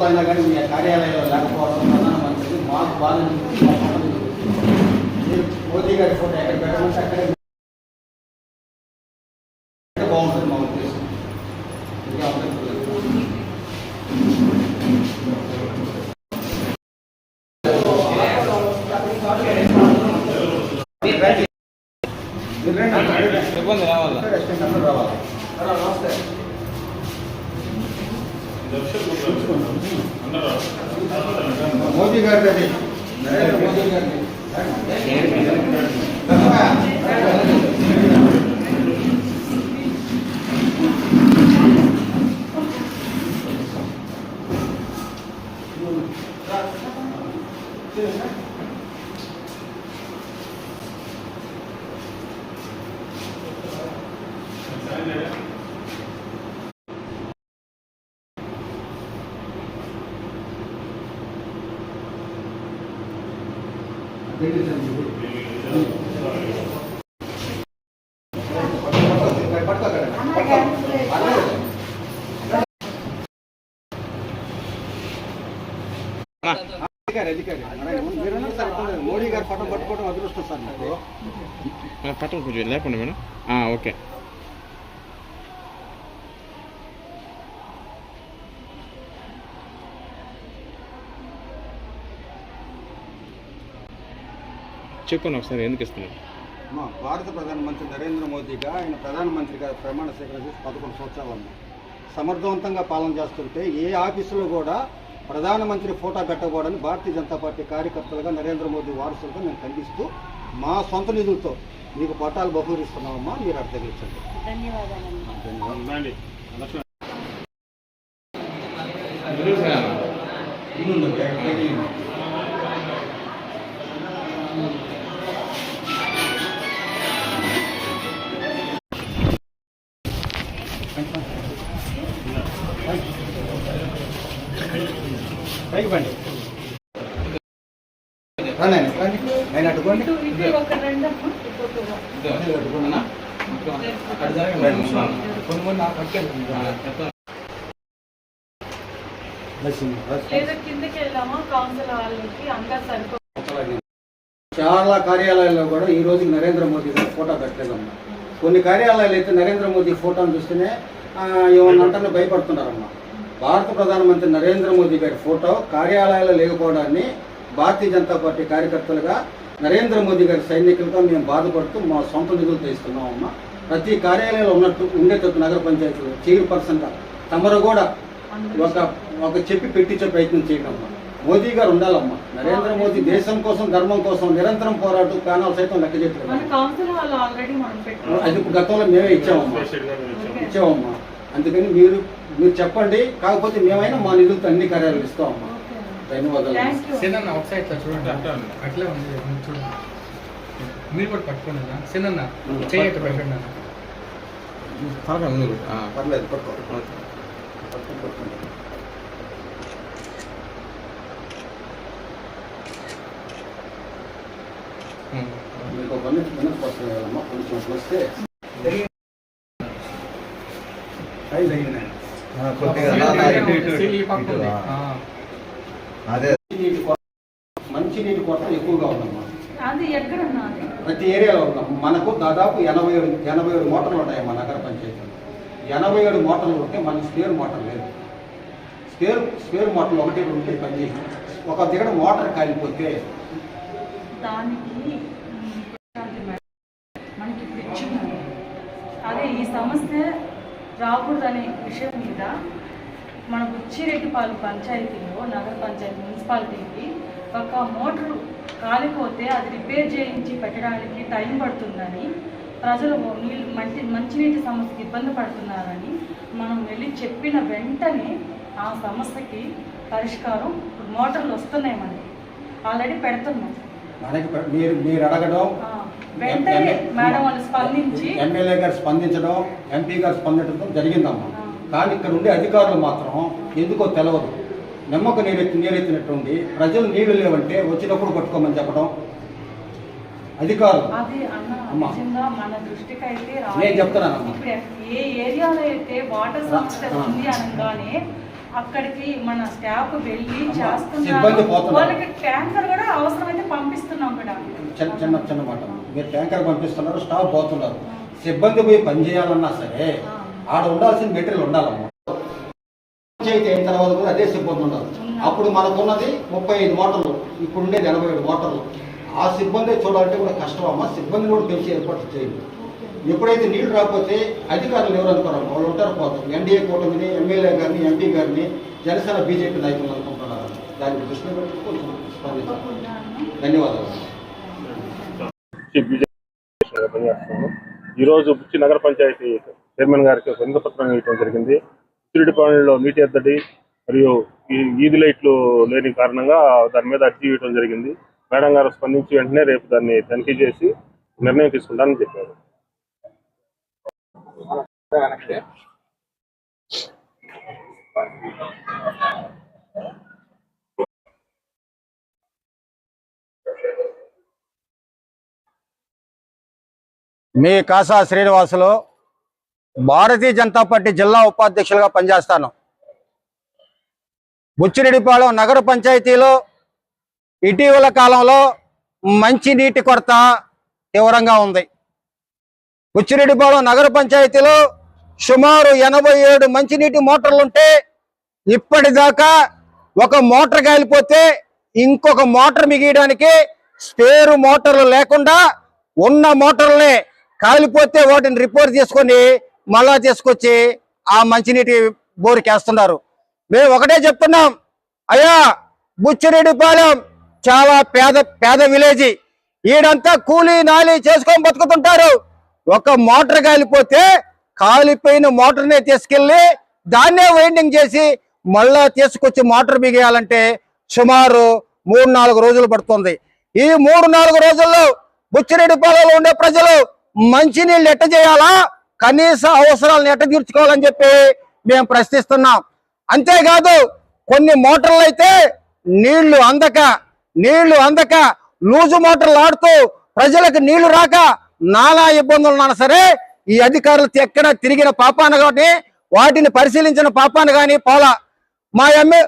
అయినా కానీ మీ కార్యాలయంలో లేకపోవడం ప్రధానమంత్రి మాకు బాధ మోదీ గారి ఫోటో ఎక్కడ పెట్టమంటే అక్కడే బాగుంటుంది మా ఉద్దేశం ఇంకా అవసరం లేదు. మీరు రండి. మీరు రండి. ఇబ్బంది రావాలా రెస్టారెంట్ అందరూ రావాలి. రా, నమస్తే. మోదీ గారి అది నరేంద్ర మోదీ గారిది అధికారి అధికారి మీరన్నా సార్ ఇబ్బంది లేదు. మోడీ గారి ఫోటో పట్టుకోవడం అదృష్టం సార్ నాకు పట్టలు కొంచెం లేపండి మేడం ఓకే చెప్పండి ఒకసారి ఎందుకు ఇస్తున్నారు? మా భారత ప్రధానమంత్రి నరేంద్ర మోదీగా ఆయన ప్రధానమంత్రిగా ప్రమాణ స్వీకారం చేసి పదకొండు సంవత్సరాలు ఉన్నాయి సమర్థవంతంగా పాలన చేస్తుంటే ఏ ఆఫీసులో కూడా ప్రధానమంత్రి ఫోటో పెట్టకూడదని భారతీయ జనతా పార్టీ కార్యకర్తలుగా నరేంద్ర మోదీ వారసులుగా మేము ఖండిస్తూ మా సొంత నిధులతో మీకు పట్టాలు బహుకరిస్తున్నామమ్మా మీరు అర్థం తగ్గించండి రండి రండి రండి. ఆయన కొన్ని కొన్ని నాకు చాలా కార్యాలయాల్లో కూడా ఈ రోజు నరేంద్ర మోదీ గారి ఫోటో పెట్టలేదమ్మా. కొన్ని కార్యాలయాలు అయితే నరేంద్ర మోదీ ఫోటోను చూస్తేనే ఏమన్నా అంటే భయపడుతున్నారమ్మా. భారత ప్రధానమంత్రి నరేంద్ర మోదీ గారి ఫోటో కార్యాలయాల్లో లేకపోవడాన్ని భారతీయ జనతా పార్టీ కార్యకర్తలుగా నరేంద్ర మోదీ గారి సైనికులుగా మేము బాధపడుతూ మా సొంత నిధులతో ఇస్తున్నామమ్మా ప్రతి కార్యాలయంలో ఉన్నట్టు ఉండేటట్టు నగర పంచాయతీలు చైర్ పర్సన్గా తమరు కూడా ఒక ఒక చెప్పి పెట్టించే ప్రయత్నం చేయడం అమ్మా. మోదీ గారు ఉండాలమ్మా. నరేంద్ర మోదీ దేశం కోసం ధర్మం కోసం నిరంతరం పోరాడు ప్రాణాలు సైతం లెక్క మన చెప్పారు కౌన్సిల్ హాల్ ఆల్రెడీ మనం పెట్టాం అది గతంలో మేమే ఇచ్చామమ్మా. ఇచ్చామమ్మా. అందుకని మీరు మీరు చెప్పండి. కాకపోతే మేమైనా మా నిధులతో అన్ని కార్యాలయాలు ఇస్తామమ్మా. ధన్యవాదాలు థ్యాంక్ యూ సినన్న ఒకసారి ఇట్లా చూడండి అట్లే ఉంది మీరు చూడండి మీరు కూడా పట్టుకోండి అన్న సినన్న చెయ్యి ఇట్లా పెట్టండి అన్న త్వరగా ముందు పెట్టు. ఆ. పర్లేదు పట్టుకో పట్టుకో, పట్టుకోండి. ఉమ్. మీకు ఒక నిమిషం వెనక్కి వస్తుంది కదమ్మా కొంచెం అట్లా వస్తే అయింది, ఆ. నీటి కొరత మంచినీటి కొరత ఎక్కువగా ఉందమ్మా. అది ఎక్కడన్నా అది. ప్రతి ఏరియాలో ఉన్నాం. మనకు దాదాపు ఎనభై ఏడు ఎనభై ఏడు మోటార్లు ఉంటాయి మా నగర పంచాయతీలో. ఎనభై ఏడు మోటార్లు ఉంటే మనకి స్పేర్ మోటార్ లేదు. స్పేర్ స్పేర్ మోటార్లు ఒకటి రెండు ఉంటాయి పనిచేసి ఒక దగ్గర మోటార్ కాలిపోతే దానికి ఉమ్, ప్రశాంతి మేడం మనకి ఇప్పుడు ఇచ్చింది అదే ఈ సమస్య రాకూడదనే విషయం మీద మన బుచ్చిరెడ్డిపాలెం పంచాయతీలో నగర పంచాయతీ మున్సిపాలిటీకి ఒక మోటారు కాలిపోతే అది రిపేర్ చేయించి పెట్టడానికి టైం పడుతుందని ప్రజలు నీళ్ళు మంచి మంచినీటి సమస్యకి ఇబ్బంది పడుతున్నారని మనం వెళ్ళి చెప్పిన వెంటనే ఆ సమస్యకి పరిష్కారం ఇప్పుడు మోటార్లు వస్తున్నాయి మనకి ఆల్రెడీ పెడుతున్నాం మీరు మీరు అడగడం వెంటనే మేడం వాళ్ళు స్పందించి ఎమ్మెల్యే గారు స్పందించడం ఎంపీ గారు స్పందించడం జరిగిందమ్మా. కానీ ఇక్కడ ఉండే అధికారులు మాత్రం ఎందుకో తెలవదు. నిమ్మక నీరెత్తి నీరెత్తినట్టుండి ప్రజలు నీళ్ళు లేవంటే వచ్చినప్పుడు పట్టుకోమని చెప్పడం. అధికారులు. అది అన్న అమ్మా. నిజంగా మన దృష్టికి అయితే నేను చెప్తున్నానమ్మా. ఇప్పుడు ఏ ఏరియాలో అయితే వాటర్ సమస్య. ఉంది అనగానే అక్కడికి మన స్టాఫ్ వెళ్ళి చేస్తున్నారు. వాళ్ళకి ట్యాంకర్ కూడా అవసరమైతే పంపిస్తున్నాం కూడా చిన్న చిన్న చిన్న మాట. మీరు ట్యాంకర్ పంపిస్తున్నారు స్టాఫ్ పోతున్నారు. సిబ్బంది పోయి పని చేయాలన్నా సరే ఆడ ఉండాల్సిన మెటీరియల్ ఉండాలమ్మా. పంచాయతీ అయిన తర్వాత కూడా అదే సిబ్బంది ఉండాలి. అప్పుడు మనకున్నది ముప్పై ఐదు మోటార్లు ఇప్పుడు ఉండేది ఎనభై ఏడు మోటార్లు ఆ సిబ్బంది చూడాలంటే కూడా కష్టం అమ్మా సిబ్బంది కూడా పెంచి ఏర్పాటు చేయండి. ఎప్పుడైతే నీళ్ళు రాకపోతే అధికారులు ఎవరు అనుకోరు? వాళ్ళు ఉంటారు పోతారు. ఎన్డీఏ కూటమిని ఎమ్మెల్యే గారిని ఎంపీ గారిని జనసేన బీజేపీ నాయకులు అనుకుంటున్నారు దాన్ని దృష్టిలో కొంచెం స్పందించాలి ధన్యవాదాలు. ఈరోజు బుచ్చి నగర పంచాయతీ చైర్మన్ గారికి ఒక పత్రం ఇవ్వడం జరిగింది. బుచ్చిరెడ్డిపాలెంలో నీటి ఎద్దడి మరియు ఈ వీధి లైట్లు లేని కారణంగా దాని మీద అర్జీ ఇవ్వడం జరిగింది. మేడం గారు స్పందించి వెంటనే రేపు దాన్ని తనిఖీ చేసి నిర్ణయం తీసుకుంటానని చెప్పారు. మీ కాసా శ్రీనివాసులు భారతీయ జనతా పార్టీ జిల్లా ఉపాధ్యక్షులుగా పనిచేస్తాను. బుచ్చిరెడ్డిపాలెం నగర పంచాయతీలో ఇటీవల కాలంలో మంచినీటి కొరత తీవ్రంగా ఉంది. బుచ్చిరెడ్డిపాలెం నగర పంచాయతీలో సుమారు ఎనభై ఏడు మంచినీటి మోటార్లుంటే ఇప్పటిదాకా ఒక మోటార్ కాలిపోతే ఇంకొక మోటార్ మిగియడానికి స్పేరు మోటార్లు లేకుండా ఉన్న మోటార్లనే కాలిపోతే వాటిని రిపేర్ చేసుకొని మళ్ళా తీసుకొచ్చి ఆ మంచినీటి బోరుకేస్తున్నారు. మేము ఒకటే చెప్తున్నాం అయ్యా బుచ్చిరెడ్డిపాలెం చాలా పేద పేద విలేజ్. ఈడంతా కూలీ నాలి చేసుకొని బతుకుతుంటారు. ఒక మోటార్ కాలిపోతే కాలిపోయిన మోటార్నే తీసుకెళ్ళి దాన్నే వైండింగ్ చేసి మళ్ళా తీసుకొచ్చి మోటార్ బిగేయాలంటే సుమారు మూడు నాలుగు రోజులు పడుతుంది. ఈ మూడు నాలుగు రోజుల్లో బుచ్చిరెడ్డిపాలెంలో ఉండే ప్రజలు మంచినీళ్ళు ఎట్ట చేయాలా? కనీస అవసరాలను ఎట్ట తీర్చుకోవాలని చెప్పి మేము ప్రశ్నిస్తున్నాం. అంతేకాదు కొన్ని మోటార్లు అయితే నీళ్ళు అందక నీళ్ళు అందక లూజు మోటార్లు ఆడుతూ ప్రజలకు నీళ్ళు రాక నానా ఇబ్బందులు ఉన్నా సరే ఈ అధికారులు ఎక్కడ తిరిగిన పాపాన కానీ వాటిని పరిశీలించిన పాపాన కానీ పోలా. మా ఎమ్మె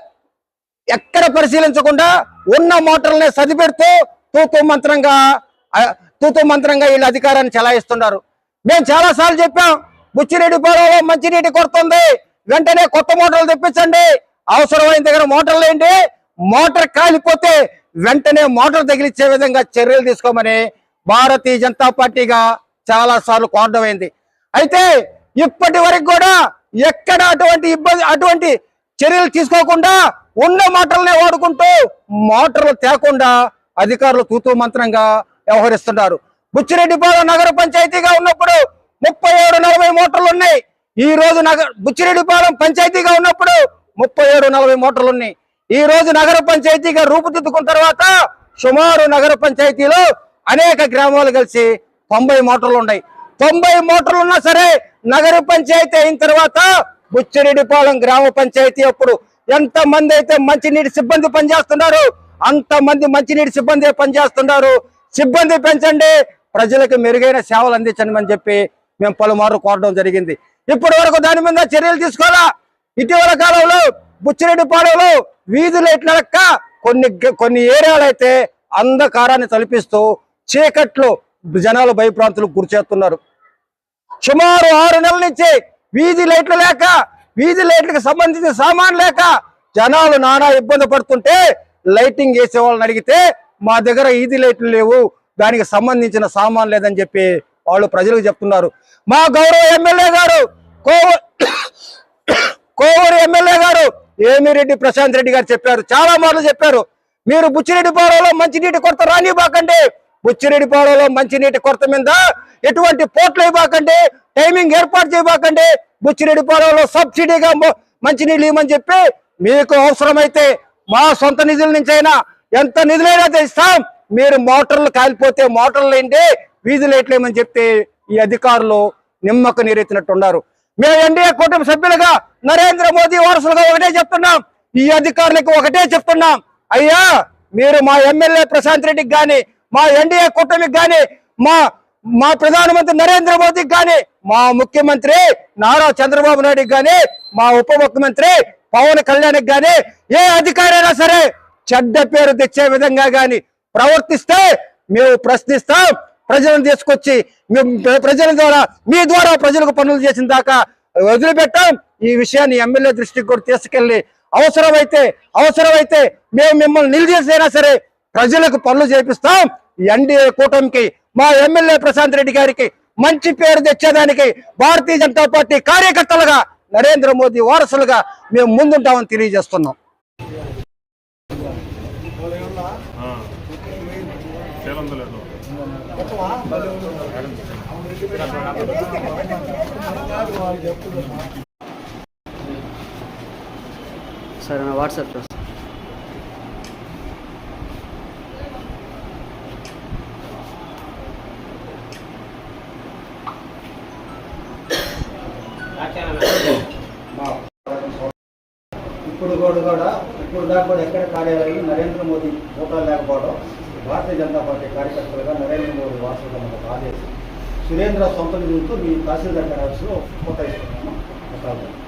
ఎక్కడ పరిశీలించకుండా ఉన్న మోటార్లనే సదిపెడుతూ తూతూ మంత్రంగా తూతూ మంత్రంగా వీళ్ళు అధికారాన్ని చెలాయిస్తున్నారు. మేము చాలా సార్లు చెప్పాం బుచ్చిరెడ్డి పొలంలో మంచినీటి కొరత ఉంది వెంటనే కొత్త మోటార్లు తెప్పించండి. అవసరమైన దగ్గర మోటార్లు ఏంటి మోటార్ కాలిపోతే వెంటనే మోటార్ తగిలిచ్చే విధంగా చర్యలు తీసుకోమని భారతీయ జనతా పార్టీగా చాలా సార్లు కోరడమైంది అయితే ఇప్పటి వరకు కూడా ఎక్కడ అటువంటి ఇబ్బంది అటువంటి చర్యలు తీసుకోకుండా ఉన్న మోటార్లనే వాడుకుంటూ మోటార్లు తేకుండా అధికారులు తూతూ మంత్రంగా వ్యవహరిస్తున్నారు. బుచ్చిరెడ్డిపాలెం నగర పంచాయతీగా ఉన్నప్పుడు ముప్పై ఏడు నలభై మోటార్లు ఉన్నాయి. ఈ రోజు నగర బుచ్చిరెడ్డిపాలెం పంచాయతీగా ఉన్నప్పుడు ముప్పై ఏడు నలభై మోటార్లు ఉన్నాయి. ఈ రోజు నగర పంచాయతీగా రూపుదిద్దుకున్న తర్వాత సుమారు నగర పంచాయతీలో అనేక గ్రామాలు కలిసి తొంభై మోటార్లు ఉన్నాయి. తొంభై మోటార్లు ఉన్నా సరే నగర పంచాయతీ అయిన తర్వాత బుచ్చిరెడ్డిపాలెం గ్రామ పంచాయతీ అప్పుడు ఎంత మంది అయితే మంచినీటి సిబ్బంది పనిచేస్తున్నారు అంత మంది మంచినీటి సిబ్బంది పనిచేస్తున్నారు. సిబ్బంది పెంచండి ప్రజలకు మెరుగైన సేవలు అందించండి అని చెప్పి మేము పలుమార్లు కోరడం జరిగింది. ఇప్పటి వరకు దాని మీద చర్యలు తీసుకోవాలా? ఇటీవల కాలంలో బుచ్చిరెడ్డిపాలెంలో వీధి లైట్లు అడక్క కొన్ని కొన్ని ఏరియాలు అయితే అంధకారాన్ని తలపిస్తూ చీకట్లు జనాలు భయప్రాంతులకు గురి చేస్తున్నారు సుమారు ఆరు నెలల నుంచి వీధి లైట్లు లేక వీధి లైట్లకు సంబంధించిన సామాన్ లేక జనాలు నానా ఇబ్బంది పడుతుంటే లైటింగ్ వేసే వాళ్ళని అడిగితే మా దగ్గర వీధి లైట్లు లేవు దానికి సంబంధించిన సామాన్ లేదని చెప్పి వాళ్ళు ప్రజలకు చెప్తున్నారు. మా గౌరవ ఎమ్మెల్యే గారు కోవూరు ఎమ్మెల్యే గారు ఏమిరెడ్డి ప్రశాంత్ రెడ్డి గారు చెప్పారు. చాలా మార్లు చెప్పారు. మీరు బుచ్చిరెడ్డిపాలెంలో మంచినీటి కొరత రానివ్వకండి. బుచ్చిరెడ్డిపాలెంలో మంచినీటి కొరత మీద ఎటువంటి పోట్లు ఇవ్వకండి. టైమింగ్ ఏర్పాటు చేయబాకండి. బుచ్చిరెడ్డిపాలెంలో సబ్సిడీగా మంచినీళ్ళు ఇవ్వమని చెప్పి మీకు అవసరమైతే మా సొంత నిధుల నుంచి అయినా ఎంత నిధులైనా తెస్తాం మీరు మోటార్లు కాలిపోతే మోటార్లు ఏంటి వీధులు ఎట్లేమని చెప్తే ఈ అధికారులు నిమ్మక నీరెత్తినట్టున్నారు. మేము ఎన్డీఏ కుటుంబ సభ్యులుగా నరేంద్ర మోదీ వారసులుగా ఒకటే చెప్తున్నాం. ఈ అధికారులకు ఒకటే చెప్తున్నాం. అయ్యా మీరు మా ఎమ్మెల్యే ప్రశాంత్ రెడ్డికి కానీ మా ఎన్డీఏ కూటమికి కానీ మా మా ప్రధానమంత్రి నరేంద్ర మోదీకి కానీ మా ముఖ్యమంత్రి నారా చంద్రబాబు నాయుడుకి కానీ మా ఉప ముఖ్యమంత్రి పవన్ కళ్యాణ్కి కానీ ఏ అధికారైనా సరే చెడ్డ పేరు తెచ్చే విధంగా కానీ ప్రవర్తిస్తే మేము ప్రశ్నిస్తాం. ప్రజలను తీసుకొచ్చి మేము ప్రజల ద్వారా మీ ద్వారా ప్రజలకు పనులు చేసిన దాకా వదిలిపెట్టాం. ఈ విషయాన్ని ఎమ్మెల్యే దృష్టికి కూడా తీసుకెళ్ళి అవసరమైతే అవసరమైతే మేము మిమ్మల్ని నిలిచేసైనా సరే ప్రజలకు పనులు చేపిస్తాం. ఎన్డీఏ కూటమికి మా ఎమ్మెల్యే ప్రశాంత్ రెడ్డి గారికి మంచి పేరు తెచ్చేదానికి భారతీయ జనతా పార్టీ కార్యకర్తలుగా నరేంద్ర మోదీ వారసులుగా మేము ముందుంటామని తెలియజేస్తున్నాం. సరే నా వాట్సాప్ చేస్తాను ఇప్పుడు కూడా కూడా ఇప్పుడు దాకా కూడా ఎక్కడ కార్యాలయం నరేంద్ర మోదీ ఫోటోలు లేకపోవడం భారతీయ జనతా పార్టీ కార్యకర్తలుగా నరేంద్ర మోడీ వాసులుగా మనకు ఆదేశం సురేంద్ర సొంత నిధులతో మీ తహసీల్దార్ కార్యాలయంలో ఆఫీసులో ఫోటో ఇస్తున్నాను.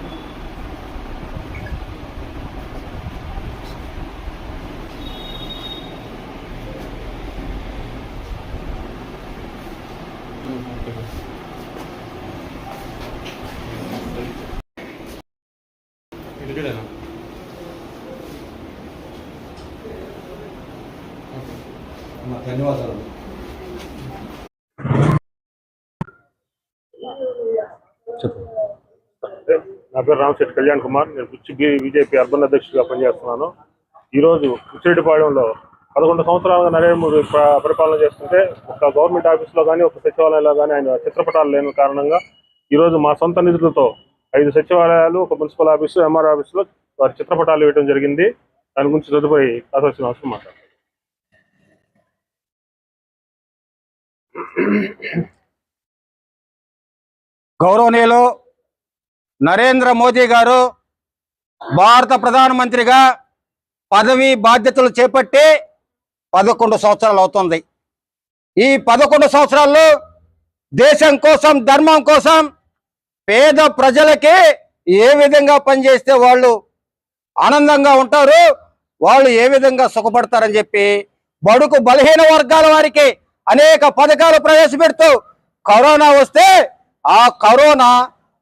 ధన్యవాదాలు. నా పేరు రామశెట్టి కళ్యాణ్ కుమార్. నేను బుచ్చి బి- బీజేపీ అర్బన్ అధ్యక్షుడిగా పనిచేస్తున్నాను. ఈరోజు ఉచ్చిరెడ్డిపాళెంలో పదకొండు సంవత్సరాలుగా నరేంద్ర మోదీ ప్ర- పరిపాలన చేస్తుంటే ఒక గవర్నమెంట్ ఆఫీస్లో కానీ ఒక సచివాలయంలో కానీ ఆయన చిత్రపటాలు లేని కారణంగా ఈరోజు మా సొంత నిధులతో ఐదు సచివాలయాలు ఒక మున్సిపల్ ఆఫీసు ఎంఆర్ ఆఫీసులో వారి చిత్రపటాలు వేయడం జరిగింది. దాని గురించి తదుపరి కావాల్సిన అవసరం మాట్లాడతాను గౌరవనీయులు నరేంద్ర మోదీ గారు భారత ప్రధానమంత్రిగా పదవి బాధ్యతలు చేపట్టి పదకొండు సంవత్సరాలు అవుతుంది. ఈ పదకొండు సంవత్సరాల్లో దేశం కోసం ధర్మం కోసం పేద ప్రజలకి ఏ విధంగా పనిచేస్తే వాళ్ళు ఆనందంగా ఉంటారు వాళ్ళు ఏ విధంగా సుఖపడతారని చెప్పి బడుకు బలహీన వర్గాల వారికి అనేక పథకాలు ప్రవేశపెడుతూ కరోనా వస్తే ఆ కరోనా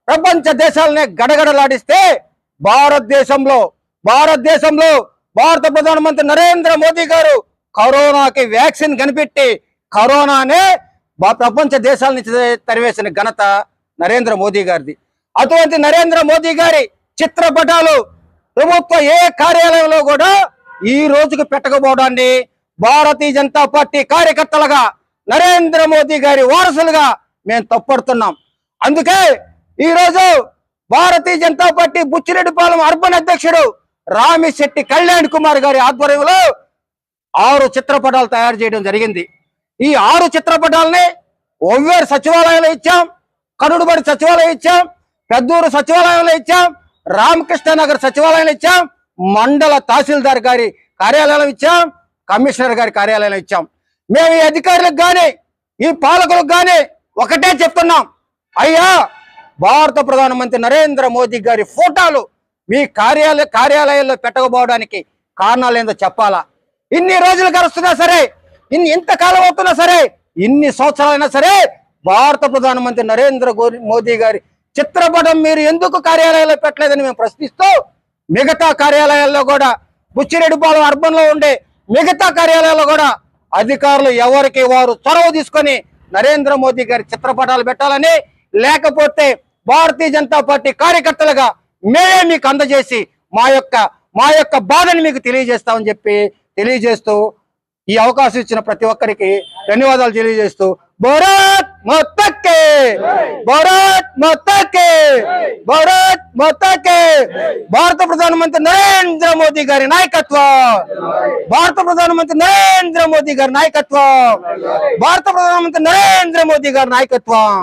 ప్రపంచ దేశాలనే గడగడలాడిస్తే భారతదేశంలో భారతదేశంలో భారత ప్రధానమంత్రి నరేంద్ర మోదీ గారు కరోనాకి వ్యాక్సిన్ కనిపెట్టి కరోనానే ప్రపంచ దేశాల నుంచి తరివేసిన ఘనత నరేంద్ర మోదీ గారిది. అటువంటి నరేంద్ర మోదీ గారి చిత్రపటాలు ప్రభుత్వ ఏ కార్యాలయంలో కూడా ఈ రోజుకు పెట్టకపోవడాన్ని భారతీయ జనతా పార్టీ కార్యకర్తలుగా నరేంద్ర మోదీ గారి వారసులుగా మేము తప్పడుతున్నాం. అందుకే ఈరోజు భారతీయ జనతా పార్టీ బుచ్చిరెడ్డిపాలెం అర్బన్ అధ్యక్షుడు రామిశెట్టి కళ్యాణ్ కుమార్ గారి ఆధ్వర్యంలో ఆరు చిత్రపటాలు తయారు చేయడం జరిగింది. ఈ ఆరు చిత్రపటాలని ఒవ్వేరు సచివాలయంలో ఇచ్చాం కరుడుబడి సచివాలయం ఇచ్చాం పెద్దూరు సచివాలయంలో ఇచ్చాం రామకృష్ణ నగర్ సచివాలయంలో ఇచ్చాం మండల తహసీల్దార్ గారి కార్యాలయంలో ఇచ్చాం కమిషనర్ గారి కార్యాలయంలో ఇచ్చాం. మేము ఈ అధికారులకు కానీ ఈ పాలకులకు కానీ ఒకటే చెప్తున్నాం. అయ్యా భారత ప్రధానమంత్రి నరేంద్ర మోదీ గారి ఫోటోలు మీ కార్యాలయ కార్యాలయాల్లో పెట్టకపోవడానికి కారణాలు ఏందో చెప్పాలా? ఇన్ని రోజులు గడుస్తున్నా సరే ఇన్ని ఇంతకాలం అవుతున్నా సరే ఇన్ని సంవత్సరాలైనా సరే భారత ప్రధానమంత్రి నరేంద్ర గో- మోదీ గారి చిత్రపటం మీరు ఎందుకు కార్యాలయాల్లో పెట్టలేదని మేము ప్రశ్నిస్తూ మిగతా కార్యాలయాల్లో కూడా బుచ్చిరెడ్డిపాలెం అర్బన్లో ఉండే మిగతా కార్యాలయాల్లో కూడా అధికారులు ఎవరికి వారు చొరవ తీసుకొని నరేంద్ర మోదీ గారి చిత్రపటాలు పెట్టాలని లేకపోతే భారతీయ జనతా పార్టీ కార్యకర్తలుగా మేమే మీకు అందజేసి మా యొక్క మా యొక్క బాధని మీకు తెలియజేస్తామని చెప్పి తెలియజేస్తూ ఈ అవకాశం ఇచ్చిన ప్రతి ఒక్కరికి ధన్యవాదాలు తెలియజేస్తూ భారత్ మొత్తకే భారత్ మొత్తకే భారత్ మొత్తకే భారత ప్రధానమంత్రి నరేంద్ర మోదీ గారి నాయకత్వం భారత ప్రధానమంత్రి నరేంద్ర మోదీ గారి నాయకత్వం భారత ప్రధానమంత్రి నరేంద్ర మోదీ గారి నాయకత్వం